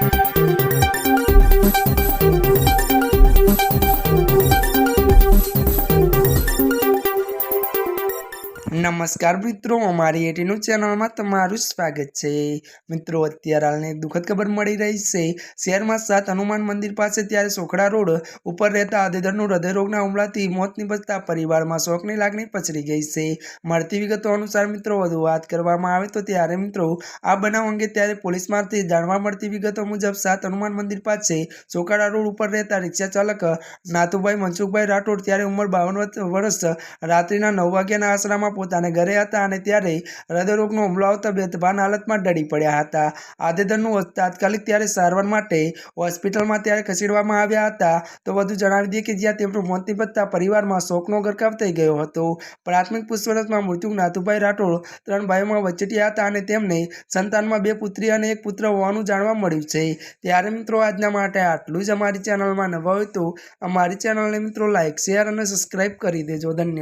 Thank you. નમસ્કાર મિત્રો, અમારી એટીનું ચેનલમાં તમારું સ્વાગત છે. મિત્રો, અત્યારે હાલને દુઃખદ ખબર મળી રહી છે. શહેરમાં સાત હનુમાન મંદિર પાસે ત્યારે સોખડા રોડ ઉપર રહેતા આદેદરનું હૃદયરોગના હુમલાથી મોત નિપજતા પરિવારમાં શોકની લાગણી પચરી ગઈ છે. મળતી વિગતો અનુસાર મિત્રો, વધુ વાત કરવામાં આવે તો ત્યારે મિત્રો, આ બનાવ અંગે ત્યારે પોલીસમાંથી જાણવા મળતી વિગતો મુજબ સાત હનુમાન મંદિર પાસે સોખડા રોડ ઉપર રહેતા રિક્ષા ચાલક નાથુભાઈ મનસુખભાઈ રાઠોડ, ત્યારે ઉંમર બાવન વર્ષ, રાત્રિના નવ વાગ્યાના આસરામાં પોતાને ઘરે હતા અને ત્યારે હૃદયરોગનો હુમલો આવતા બેભાન હાલતમાં ઢળી પડ્યા હતા. આદેદરનું તાત્કાલિક ત્યારે સારવાર માટે હોસ્પિટલમાં ત્યારે ખસેડવામાં આવ્યા હતા. તો વધુ જણાવી દઈએ કે જ્યાં તેમનું મોત નિપજતા પરિવારમાં શોકનો ગરકાવ થઈ ગયો હતો. પ્રાથમિક પૂછપરછમાં મૃત્યુ નાથુભાઈ રાઠોડ ત્રણ ભાઈઓમાં વચેટિયા હતા અને તેમને સંતાનમાં બે પુત્રી અને એક પુત્ર હોવાનું જાણવા મળ્યું છે. ત્યારે મિત્રો આજના માટે આટલું જ અમારી ચેનલમાં નવા હોય તો અમારી ચેનલને મિત્રો લાઇક શેર અને સબસ્ક્રાઈબ કરી દેજો. ધન્યવાદ.